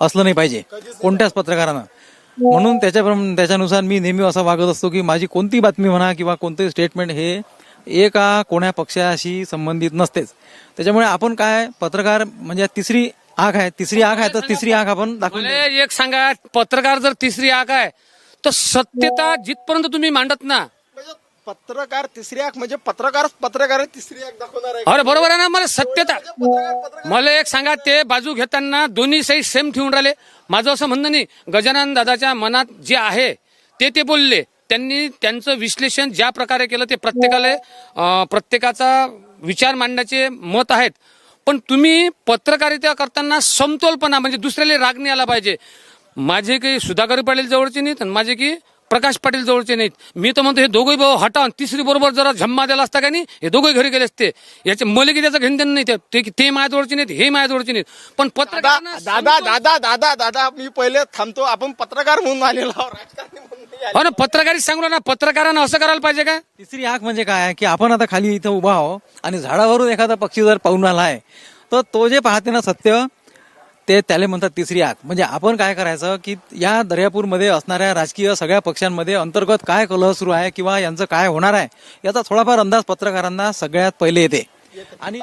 असलं नाही पाहिजे. कोणत्याच पत्रकारानं. म्हणून त्याच्याप्रमाणे त्याच्यानुसार मी नेहमी असं वागत असतो की माझी कोणती बातमी म्हणा किंवा कोणतंही स्टेटमेंट हे एका कोण्या पक्षाशी संबंधित नसतेच. त्याच्यामुळे आपण काय पत्रकार म्हणजे तिसरी आग आहे. तिसरी आग आहे तर तिसरी आग आपण दाखवून एक सांगा पत्रकार जर तिसरी आग आहे तर सत्यता जिथपर्यंत तुम्ही मांडत ना पत्रकार तिसरी आख म्हणजे पत्रकार पत्रकार तिसरी आख दाखवणार आहे. अरे बरोबर आहे ना मला सत्यता. पत्रकार मला एक सांगा ते बाजू घेताना दोन्ही साईड सेम ठेवून राहिले. माझं असं म्हणणं नाही गजानन दादाच्या मनात जे आहे ते ते बोलले. त्यांनी त्यांचं विश्लेषण ज्या प्रकारे केलं ते प्रत्येकाला प्रत्येकाचा विचार मांडण्याचे मत आहेत. पण तुम्ही पत्रकारिता करताना समतोलपणा म्हणजे दुसऱ्याला राग नाही आला पाहिजे. माझे काही सुधाकर पाटील जवळचे नाहीत आणि माझे की प्रकाश पाटील जवळचे नाहीत. मी तर म्हणतो हे दोघे भाऊ हटा आणि तिसरी बरोबर जरा झम्मा द्यायला असता का नाही? हे दोघे घरी गेले असते. याचे मला की त्याचं घेणं देणं नाही. ते- ते ते माझ्या जवळचे नाहीत हे माझ्या जवळचे नाहीत. पण पत्रकारांना दादा दादा दादा दादा मी पहिले थांबतो. आपण पत्रकार म्हणून आलेलो आहोत, राजकारणी म्हणून नाही आलेलो. हो ना पत्रकारित सांगलो ना. पत्रकारांना असं करायला पाहिजे का? तिसरी आग म्हणजे काय? आहे की आपण आता खाली इथं उभा आहो आणि झाडावरून एखादा पक्षी जर पाहून आला आहे तर तो जे पाहते ना सत्य ते त्याला म्हणतात तिसरी आग. म्हणजे आपण काय करायचं की या दर्यापूरमध्ये असणाऱ्या राजकीय सगळ्या पक्षांमध्ये अंतर्गत काय कलह सुरू आहे किंवा यांचं काय होणार आहे याचा थोडाफार अंदाज पत्रकारांना सगळ्यात पहिले येते. आणि